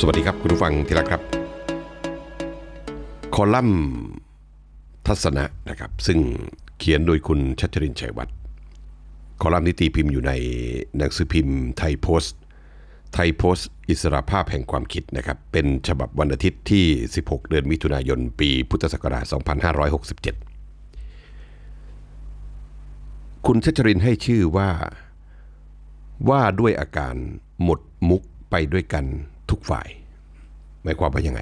สวัสดีครับคุณผู้ฟังที่รักครับ คอลัมน์ทัศนะนะครับ ซึ่งเขียนโดยคุณชัชรินทร์ชัยวัฒน์คอลัมน์นี้ตีพิมพ์อยู่ในหนังสือพิมพ์ไทยโพสต์ ไทยโพสต์ อิสระภาพแห่งความคิดนะครับ เป็นฉบับวันอาทิตย์ที่ 16 เดือนมิถุนายน ปีพุทธศักราช 2567 คุณชัชรินทร์ให้ชื่อว่า ว่าด้วยอาการหมดมุกไปด้วยกัน ทุกฝ่าย หมายความว่ายังไง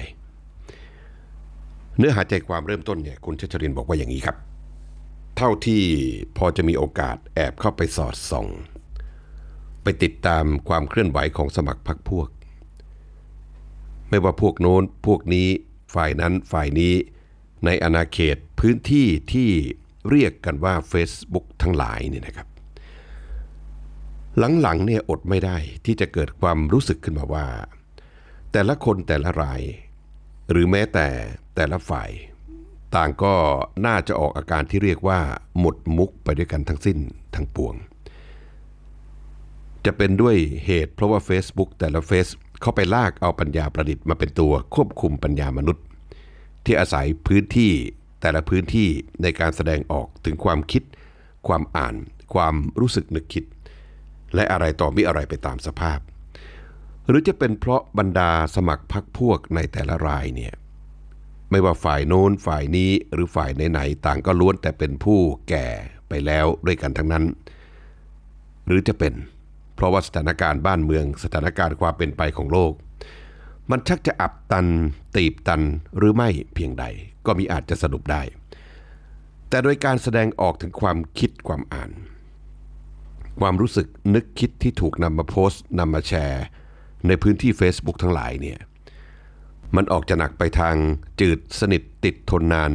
เนื้อหาใจความเริ่มต้นเนี่ยคุณชัชรินบอกว่าอย่างนี้ครับ เท่าที่พอจะมีโอกาสแอบเข้าไปสอดส่อง ไปติดตามความเคลื่อนไหวของสมัครพรรคพวก ไม่ว่าพวกโน้นพวกนี้ฝ่ายนั้นฝ่ายนี้ในอาณาเขตพื้นที่ที่เรียกกันว่า Facebook ทั้งหลายเนี่ยนะครับ หลังๆเนี่ยอดไม่ได้ที่จะเกิดความรู้สึกขึ้นมาว่า แต่ละคนแต่ละราย หรือแม้แต่แต่ละฝ่าย ต่างก็น่าจะออกอาการที่เรียกว่า หมดมุกไปด้วยกันทั้งสิ้นทั้งปวง จะเป็นด้วยเหตุเพราะว่า Facebook แต่ละเฟซเข้าไปลากเอาปัญญาประดิษฐ์มาเป็นตัวควบคุมปัญญามนุษย์ ที่อาศัยพื้นที่แต่ละพื้นที่ในการแสดงออกถึงความคิด ความอ่าน ความรู้สึกนึกคิด และอะไรต่อมีอะไรไปตามสภาพ หรือจะเป็นเพราะบรรดาสมัครพรรคพวกในแต่ละรายเนี่ยไม่ว่าฝ่ายโน้นฝ่ายนี้หรือฝ่ายไหนๆต่างก็ล้วนแต่เป็นผู้แก่ไปแล้วด้วยกันทั้งนั้น หรือจะเป็น เพราะว่าสถานการณ์บ้านเมืองสถานการณ์ความเป็นไปของโลก มันชักจะอับตัน ตีบตันหรือไม่เพียงใด ก็มีอาจจะสรุปได้ แต่โดยการแสดงออกถึงความคิดความอ่าน ความรู้สึกนึกคิดที่ถูกนำมาโพสต์นำมาแชร์ ในพื้นที่ Facebook ทั้งหลายเนี่ยมันออกจะหนักไปทางจืดสนิทติดทนนาน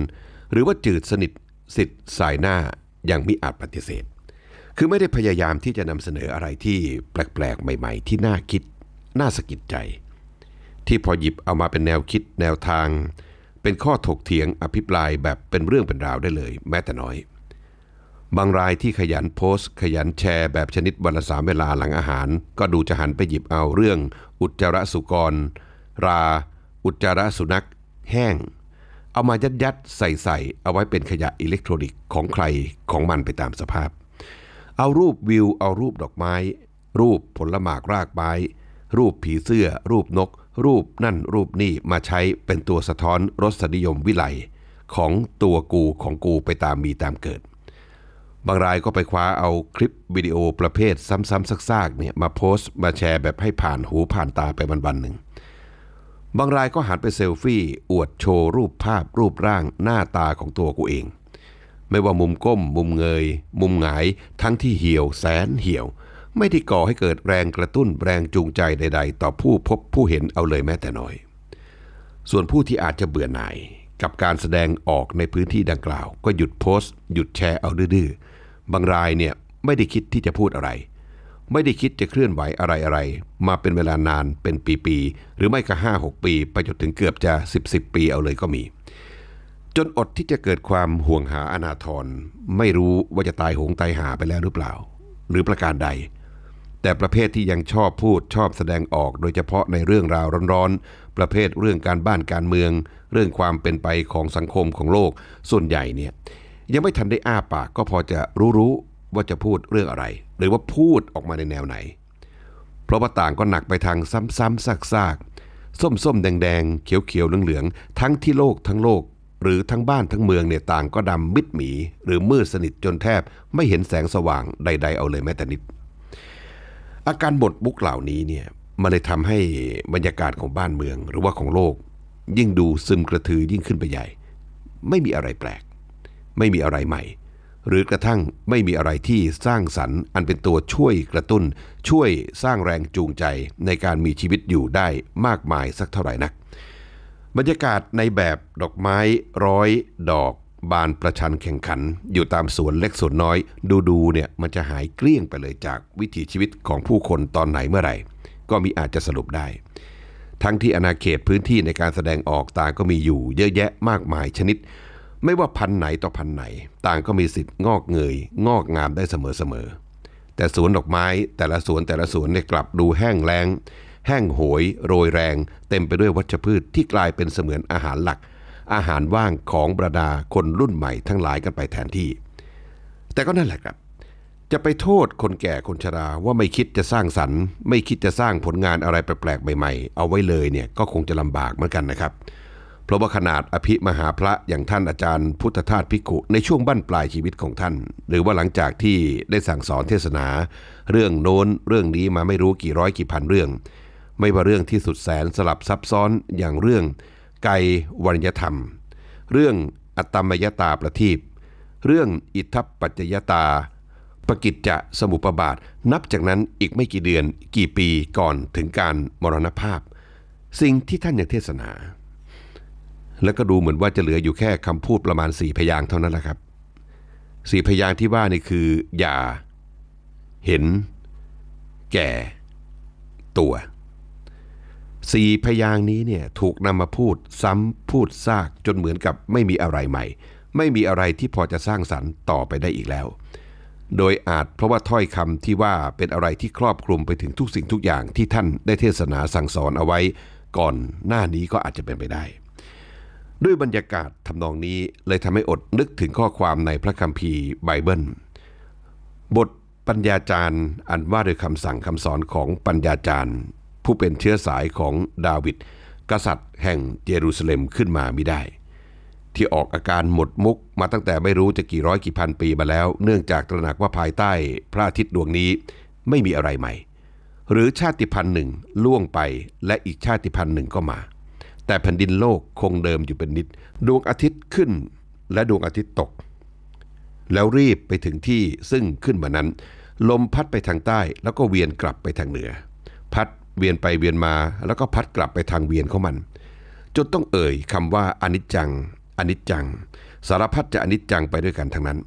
หรือว่าจืดสนิทสิทธิ์สายหน้าอย่างมิอาจปฏิเสธ คือไม่ได้พยายามที่จะนำเสนออะไรที่แปลกๆ ใหม่ๆ ที่น่าคิด น่าสะกิดใจ ที่พอหยิบเอามาเป็นแนวคิดแนวทาง เป็นข้อถกเถียงอภิปรายแบบเป็นเรื่องเป็นราวได้เลย แม้แต่น้อย บางรายที่ขยันโพสต์ ขยันแชร์แบบชนิดวันละสามเวลาหลังอาหาร ก็ดูจะหันไปหยิบเอาเรื่อง อุจจาระสุกร รา อุจจาระสุนัข แห้ง เอามายัดยัดใส่ใส่เอาไว้เป็นขยะอิเล็กทรอนิกส์ของใครของมันไปตามสภาพ เอารูปวิว เอารูปดอกไม้ รูปผลหมากรากไม้ รูปผีเสื้อ รูปนก รูปนั่นรูปนี่มาใช้เป็นตัวสะท้อนรสนิยมวิไลของตัวกูของกูไปตามมีตามเกิด บางรายก็ไปคว้าเอาคลิปวิดีโอประเภทซ้ำๆซากๆเนี่ยมาโพสต์มาแชร์แบบให้ผ่านหูผ่านตาไปวันๆหนึ่ง บางรายก็หันไปเซลฟี่ อวดโชว์รูปภาพรูปร่างหน้าตาของตัวกูเอง ไม่ว่ามุมก้ม มุมเงย มุมหงาย ทั้งที่เหี่ยวแสนเหี่ยว ไม่ได้ก่อให้เกิดแรงกระตุ้นแรงจูงใจใด ๆ ต่อผู้พบผู้เห็นเอาเลยแม้แต่น้อย ส่วนผู้ที่อาจจะเบื่อหน่ายกับการแสดงออกในพื้นที่ดังกล่าว ก็หยุดโพสต์ หยุดแชร์เอาดื้อ บางรายเนี่ยไม่ได้คิดที่จะพูดอะไร ไม่ได้คิดจะเคลื่อนไหวอะไรๆมาเป็นเวลานานเป็นปีๆหรือไม่ก็ห้าหกปี ไปจนถึงเกือบจะสิบสิบปีเอาเลยก็มี จนอดที่จะเกิดความห่วงหาอนาทรไม่รู้ว่าจะตายโหงตายหาไปแล้วหรือเปล่า หรือประการใด แต่ประเภทที่ยังชอบพูดชอบแสดงออก โดยเฉพาะในเรื่องราวร้อนๆประเภทเรื่องการบ้านการเมือง เรื่องความเป็นไปของสังคมของโลกส่วนใหญ่เนี่ย ยังไม่ทันได้อ้าปากก็พอจะรู้ๆว่าจะพูดเรื่องอะไร หรือว่าพูดออกมาในแนวไหน เพราะว่าต่างก็หนักไปทางซ้ำๆซากๆ ส้มๆ แดงๆ เขียวๆ เหลืองๆ ทั้งที่โลกทั้งโลก หรือทั้งบ้านทั้งเมืองเนี่ยต่างก็ดำมิดหมี หรือมืดสนิทจนแทบไม่เห็นแสงสว่างใด ๆ เอาเลยแม้แต่นิด อาการบดบุกเหล่านี้เนี่ยมันเลยทำให้บรรยากาศของบ้านเมืองหรือว่าของโลก ยิ่งดูซึมกระทือยิ่งขึ้นไปใหญ่ ไม่มีอะไรแปลก ไม่มีอะไรใหม่ หรือกระทั่งไม่มีอะไรที่สร้างสรรค์ อันเป็นตัวช่วยกระตุ้น ช่วยสร้างแรงจูงใจในการมีชีวิตอยู่ได้มากมายสักเท่าไหร่นัก บรรยากาศในแบบดอกไม้ร้อย ดอก บานประชันแข่งขัน อยู่ตามสวนเล็กสวนน้อย ดูดูเนี่ยมันจะหายเกลี้ยงไปเลยจากวิถีชีวิตของผู้คนตอนไหนเมื่อไหร่ ก็มีอาจจะสรุปได้ทั้งที่อาณาเขตพื้นที่ในการแสดงออกต่างก็มีอยู่เยอะแยะมากมายชนิด ไม่ว่าพันธุ์ไหนต่อพันธุ์ไหน ต่างก็มีสิทธิ์งอกเงย งอกงามได้เสมอๆแต่สวนดอกไม้แต่ละสวนแต่ละสวนเนี่ยกลับดูแห้งแล้ง แห้งโหย โรยแรง เต็มไปด้วยวัชพืชที่กลายเป็นเสมือนอาหารหลัก อาหารว่างของบรรดาคนรุ่นใหม่ทั้งหลายกันไปแทนที่ แต่ก็นั่นแหละครับ จะไปโทษคนแก่คนชราว่าไม่คิดจะสร้างสรรค์ ไม่คิดจะสร้างผลงานอะไรแปลกๆใหม่ ๆ เอาไว้เลยเนี่ยก็คงจะลำบากเหมือนกันนะครับเพราะว่าขนาดอภิมหาพระอย่างท่านอาจารย์พุทธทาสภิกุในช่วงบั้นปลายชีวิตของท่าน หรือว่าหลังจากที่ได้สั่งสอนเทศนา เรื่องโน้นเรื่องนี้มาไม่รู้กี่ร้อยกี่พันเรื่อง ไม่ว่าเรื่องที่สุดแสนสลับซับซ้อนอย่างเรื่อง ไกวรรยธรรม เรื่องอัตตมยตาประทีปเรื่องอิทธปปัจจยตาปกิจจะสมุปบาท นับจากนั้นอีกไม่กี่เดือนกี่ปีก่อนถึงการมรณภาพ สิ่งที่ท่านยังเทศนา แล้วก็ดูเหมือนว่าจะเหลืออยู่แค่คำพูดประมาณสี่พยางเท่านั้นแหละครับสี่พยางที่ว่านี่คือ อย่า เห็น แก่ ตัวสี่พยางนี้เนี่ยถูกนำมาพูดซ้ำพูดซากจนเหมือนกับไม่มีอะไรใหม่ ไม่มีอะไรที่พอจะสร้างสรรค์ต่อไปได้อีกแล้ว โดยอาจเพราะว่าถ้อยคำที่ว่าเป็นอะไรที่ครอบคลุมไปถึงทุกสิ่งทุกอย่างที่ท่านได้เทศนาสั่งสอนเอาไว้ ก่อนหน้านี้ก็อาจจะเป็นไปได้ ด้วยบรรยากาศทำนองนี้เลยทำให้อดนึกถึงข้อความในพระคัมภีร์ไบเบิล บทปัญญาจารย์อันว่าโดยคำสั่งคำสอนของปัญญาจารย์ ผู้เป็นเชื้อสายของดาวิดกษัตริย์แห่งเยรูซาเล็มขึ้นมาไมิได้ ที่ออกอาการหมดมุกมาตั้งแต่ไม่รู้จะกี่ร้อยกี่พันปีมาแล้ว เนื่องจากตระหนักว่าภายใต้พระอาทิตย์ดวงนี้ไม่มีอะไรใหม่ หรือชาติพันธุ์หนึ่งล่วงไปและอีกชาติพันธุ์หนึ่งก็มา แต่แผ่นดินโลกคงเดิมอยู่เป็นนิด ดวงอาทิตย์ขึ้นและดวงอาทิตย์ตก แล้วรีบไปถึงที่ซึ่งขึ้นมานั้น ลมพัดไปทางใต้แล้วก็เวียนกลับไปทางเหนือ พัดเวียนไปเวียนมาแล้วก็พัดกลับไปทางเวียนของมัน จนต้องเอ่ยคำว่าอนิจจังอนิจจัง สารพัดจะอนิจจังไปด้วยกันทั้งนั้น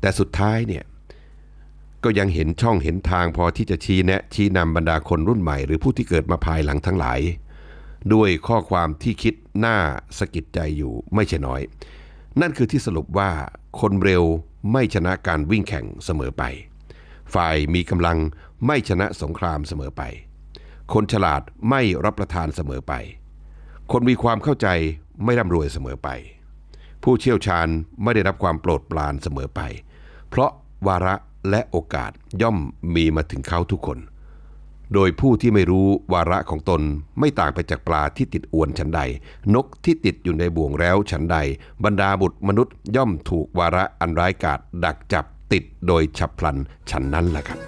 แต่สุดท้ายเนี่ยก็ยังเห็นช่องเห็นทางพอที่จะชี้แนะชี้นำบรรดาคนรุ่นใหม่ หรือผู้ที่เกิดมาภายหลังทั้งหลาย ด้วยข้อความที่คิดหน่าสะกิดใจอยู่ไม่ใช่น้อย นั่นคือที่สรุปว่าคนเร็วไม่ชนะการวิ่งแข่งเสมอไป ฝ่ายมีกำลังไม่ชนะสงครามเสมอไป คนฉลาดไม่รับประทานเสมอไป คนมีความเข้าใจไม่ร่ำรวยเสมอไป ผู้เชี่ยวชาญไม่ได้รับความโปรดปรานเสมอไป เพราะวาระและโอกาสย่อมมีมาถึงเขาทุกคน โดยผู้ที่ไม่รู้วาระของตนไม่ต่างไปจากปลาที่ติดอวนฉันใด นกที่ติดอยู่ในบ่วงแล้วฉันใด บรรดาบุตรมนุษย์ย่อมถูกวาระอันร้ายกาจดักจับติดโดยฉับพลันฉันนั้นแหละครับ